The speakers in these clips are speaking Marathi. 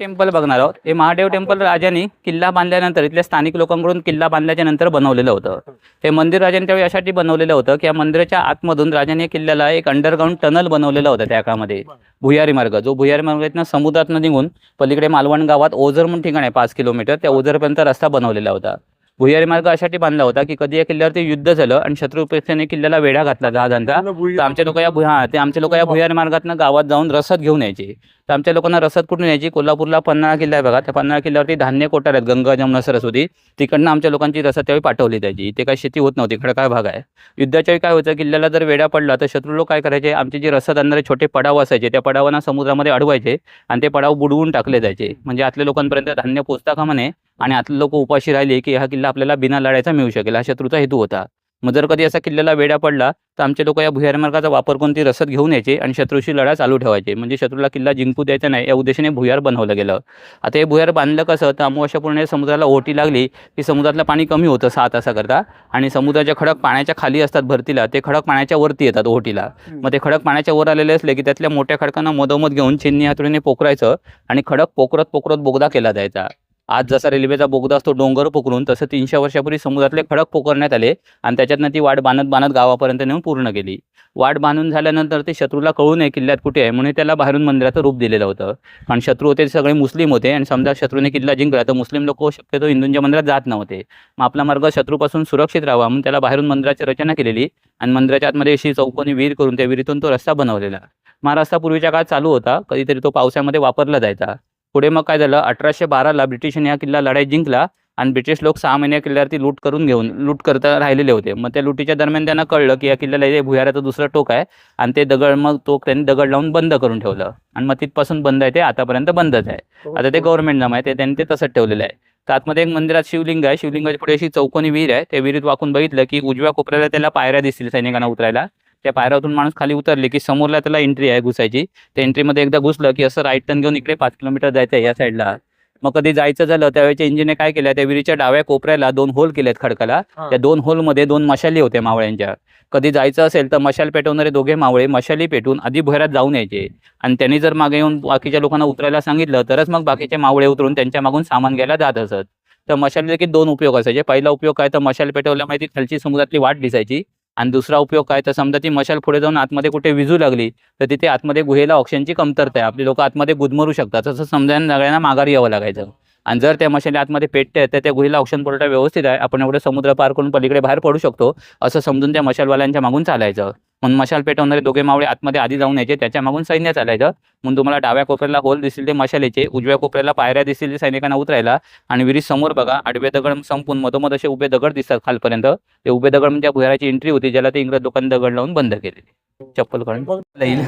टेम्पल बघणार आहोत. हे महादेव टेम्पल राजांनी किल्ला बांधल्यानंतर इथल्या स्थानिक लोकांकडून किल्ला बांधल्याच्या नंतर बनवलेलं होतं. हे मंदिर राजांनी त्यावेळी यासाठी बनवलेलं होतं की या मंदिराच्या आतमधून राजांनी किल्ल्याला एक अंडरग्राऊंड टनल बनवलेलं होतं त्या काळामध्ये. भुयारी मार्ग. जो भुयारी मार्गातनं समुद्रातनं निघून पलीकडे मालवण गावात ओझर म्हणून ठिकाण आहे पाच किलोमीटर. त्या ओझरपर्यंत रस्ता बनवलेला होता. भुयारी मार्ग अशासाठी बांधला होता की कधी या किल्ल्यावरती युद्ध झालं आणि शत्रुपक्षाने किल्ल्याला वेढा घातला जहाजांचा तर आमचे लोक या भु- हा ते आमचे लोक या भुयारी मार्गातनं गावात जाऊन रसद घेऊन यायचे. तर आमच्या लोकांना रसद कुठून यायची? कोल्हापूरला पन्हाळा किल्ला आहे बघा. त्या पन्हाळा किल्ल्यावरती धान्य कोठार आहेत. गंगा जमुना सरस्वती. तिकडनं आमच्या लोकांची रसद त्यावेळी पाठवली जायची. ते काही शेती होत नव्हती. खडकाळ भाग आहे. युद्धाच्या वेळी काय व्हायचं? किल्ल्याला जर वेढा पडला तर शत्रू लोक काय करायचे? आमचे जे रसद आणणारे छोटे पडाव असायचे त्या पडावांना समुद्रामध्ये अडवायचे आणि ते पडाव बुडवून टाकले जायचे. म्हणजे आतल्या लोकांपर्यंत धान्य पोचता कामा नये आणि आतले लोक उपाशी राहिले की हा किल्ला आपल्याला बिना लढायचा मिळू शकेल हा शत्रूचा हेतू होता. मग जर कधी असा किल्ल्याला वेढा पडला तर आमचे लोक या भुयारी मार्गाचा वापर करून ती रसद घेऊन यायचे आणि शत्रूशी लढा चालू ठेवायचे. म्हणजे शत्रूला किल्ला जिंकू द्यायचा नाही या उद्देशाने भुयार बनवलं गेलं. आता हे भुयार बांधलं कसं तर अमावस्यापूर्ण समुद्राला ओटी लागली की समुद्रातलं पाणी कमी होतं सहा तासाकरता आणि समुद्राच्या खडक पाण्याच्या खाली असतात भरतीला ते खडक पाण्याच्या वरती येतात ओहोटीला मग ते खडक पाण्याच्या वर आलेले असले की त्यातल्या मोठ्या खडकांना मधोमध घेऊन चिन्नी हातोडीने पोकरायचं आणि खडक पोकरत पोकरत बोगदा केला जायचा. आज जसा रेल्वेचा बोगदा असतो डोंगर पोकरून तसं तीनशे वर्षापूर्वी समुद्रातले खडक पोकरण्यात आले आणि त्याच्यातनं ती वाट बांधत बांधत गावापर्यंत नेऊन पूर्ण केली. वाट बांधून झाल्यानंतर ते शत्रूला कळू नये किल्ल्यात कुठे आहे म्हणून त्याला बाहेरून मंदिराचं रूप दिलेलं होतं. कारण शत्रू होते सगळे मुस्लिम होते आणि समजा शत्रूने किल्ला जिंकला तर मुस्लिम लोक शक्यतो हिंदूंच्या मंदिरात जात नव्हते. मग आपला मार्ग शत्रूपासून सुरक्षित राहावा म्हणून त्याला बाहेरून मंदिराची रचना केलेली आणि मंदिराच्या आतमध्ये अशी चौकोनी विहीर करून त्या विहिरीतून तो रस्ता बनवलेला. मग पूर्वीच्या काळात चालू होता कधीतरी तो पावसामध्ये वापरला जायचा. पुढे मग काय झालं? अठराशे बाराला ब्रिटिशांनी हा किल्ला लढाई जिंकला आणि ब्रिटिश लोक सहा महिने या किल्ल्यावरती लूट करून घेऊन लूट करता राहिलेले होते. मग त्या लुटीच्या दरम्यान त्यांना कळलं की या किल्ल्याला हे भुयाराचं दुसरं टोक आहे आणि ते दगड मग तो त्यांनी दगड लावून बंद करून ठेवलं. आणि मग तिथपासून बंद आहे ते आतापर्यंत बंदच आहे. आता ते गव्हर्नमेंट नाम आहे ते त्यांनी ते तसंच ठेवलेलं आहे. तर आतमध्ये एक मंदिरात शिवलिंग आहे. शिवलिंगाच्या पुढे अशी चौकोनी विहीर आहे. त्या विहिरीत वाकून बघितलं की उजव्या कोपऱ्याला त्याला पायऱ्या दिसतील सैनिकांना उतरायला. त्या पायऱ्यातून माणूस खाली उतरले की समोरला त्याला एंट्री आहे घुसायची. त्या एंट्रीमध्ये एकदा घुसलं की असं राईट टर्न घेऊन इकडे पाच किलोमीटर जायचं आहे या साईडला मग कधी जायचं झालं त्यावेळेच्या इंजिने काय केलं त्या विहिरीच्या डाव्या कोपऱ्याला दोन होल केलेत खडकाला. त्या दोन होलमध्ये दोन मशाली होत्या मावळ्यांच्या. कधी जायचं असेल तर मशाल पेटवणारे दोघे मावळे मशाली पेटून आधी भुयारात जाऊन यायचे. आणि त्यांनी जर मागे येऊन बाकीच्या लोकांना उतरायला सांगितलं तरच मग बाकीचे मावळे उतरून त्यांच्या मागून सामान घ्यायला जात असत. तर मशाली देखील दोन उपयोग असायचे. पहिला उपयोग काय? तर मशाल पेटवल्यामुळे ती खालची समुद्रातली वाट दिसायची. आणि दुसरा उपयोग काय? तर समजा ती मशाल पुढे जाऊन आतमध्ये कुठे विजू लागली तर तिथे आतमध्ये गुहेला ऑक्सिजनची कमतरता आहे. आपली लोक आतमध्ये गुदमरू शकतात. तसं समजा सगळ्यांना माघारी यावं लागायचं. आणि जर त्या मशाली आतमध्ये पेटते तर त्या गुहेला ऑक्सिजन पुरवठा व्यवस्थित आहे. आपण एवढं समुद्र पार करून पलीकडे बाहेर पडू शकतो असं समजून त्या मशालवाल्यांच्या मागून चालायचं. म्हणून मशाल पेटवणारे दोघे मावळे आतमध्ये आधी जाऊन यायचे त्याच्या मागून सैन्य चालायचं. म्हणून तुम्हाला डाव्या कोपऱ्याला होल दिसतील ते मशालीचे उजव्या कोपऱ्याला पायऱ्या दिसतील सैनिकांना उतरायला आणि विहिरीत समोर बघा आडवे दगड संपून मधोमध असे उभे दगड दिसतात खालपर्यंत. ते उभे दगड म्हणजे त्या भुयाराची एंट्री होती ज्याला ते इंग्रज लोकांनी दगड लावून बंद केलेली. चप्पल काढून येईल.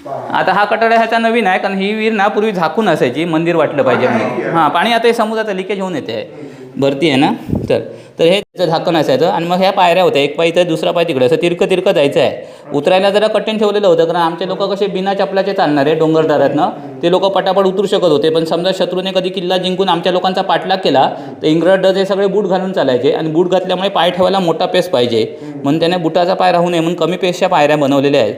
आता हा कटडा ह्याचा नवीन आहे कारण ही विहीर ना पूर्वी झाकून असायची मंदिर वाटलं पाहिजे म्हणून. हां पाणी आता हे समुद्राचं लिकेज होऊन येते भरती आहे ना? तर तर हे त्याचं झाकण असायचं आणि मग ह्या पायऱ्या होत्या. एक पाय इथं दुसरा पाय तिकडे. असं तिरकं तिरकं जायचं आहे. उतरायला जरा कठीण ठेवलेलं होतं कारण आमचे लोक कसे बिना चपलाचे चालणारे डोंगरदारातनं ते लोक पटापट उतरू शकत होते. पण समजा शत्रूने कधी किल्ला जिंकून आमच्या लोकांचा पाठलाग केला तर इंग्रज हे सगळे बूट घालून चालायचे आणि बूट घातल्यामुळे पाय ठेवायला मोठा पेस पाहिजे. म्हणून त्याने बुटाचा पाय राहू नये म्हणून कमी पेसच्या पायऱ्या बनवलेल्या आहेत.